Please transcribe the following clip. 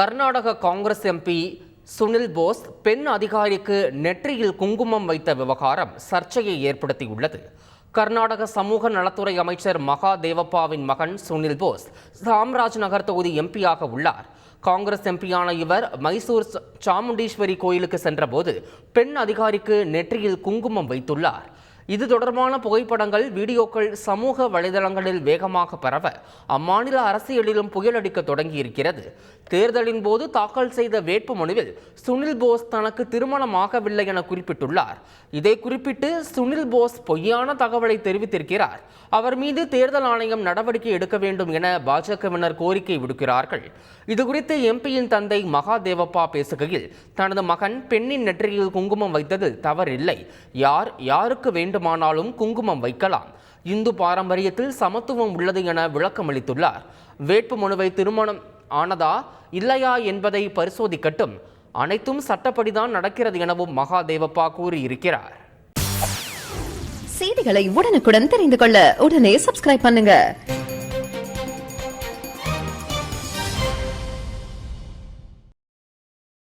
Karnataka Congress MP Sunil Bose பெண் அதிகாரிக்கு நெற்றியில் குங்குமம் வைத்த விவகாரம் சர்ச்சையை ஏற்படுத்தியுள்ளது. கர்நாடக சமூக நலத்துறை அமைச்சர் மகா தேவப்பாவின் மகன் சுனில் போஸ் சாம்ராஜ் நகர் தொகுதி எம்பியாக உள்ளார். காங்கிரஸ் எம்பியான இவர் மைசூர் சாமுண்டீஸ்வரி கோயிலுக்கு சென்றபோது பெண் அதிகாரிக்கு நெற்றியில் குங்குமம் வைத்துள்ளார். இது தொடர்பான புகைப்படங்கள் வீடியோக்கள் சமூக வலைதளங்களில் வேகமாக பரவ அம்மாநில அரசியலிலும் புயலடிக்க தொடங்கியிருக்கிறது. தேர்தலின் போது தாக்கல் செய்த வேட்பு மனுவில் சுனில் போஸ் தனக்கு திருமணமாகவில்லை என குறிப்பிட்டுள்ளார். இதை குறிப்பிட்டு சுனில் போஸ் பொய்யான தகவலை தெரிவித்திருக்கிறார். அவர் மீது தேர்தல் ஆணையம் நடவடிக்கை எடுக்க வேண்டும் என பாஜகவினர் கோரிக்கை விடுக்கிறார்கள். இதுகுறித்து எம்பியின் தந்தை மகாதேவப்பா பேசுகையில் தனது மகன் பெண்ணின் நெற்றியில் குங்குமம் வைத்ததில் தவறில்லை. யார் யாருக்கு வேண்டும் வேண்டுமானாலும் குங்குமம் வைக்கலாம். இந்து பாரம்பரியத்தில் சமத்துவம் உள்ளது என விளக்கமளித்துள்ளார். வேட்பு மனுவை திருமணம் ஆனதா இல்லையா என்பதை பரிசோதிக்கட்டும். அனைத்தும் சட்டப்படிதான் நடக்கிறது எனவும் மகாதேவப்பா கூறியிருக்கிறார். செய்திகளை உடனுக்குடன் தெரிந்து கொள்ள உடனே சப்ஸ்கிரைப் பண்ணுங்க.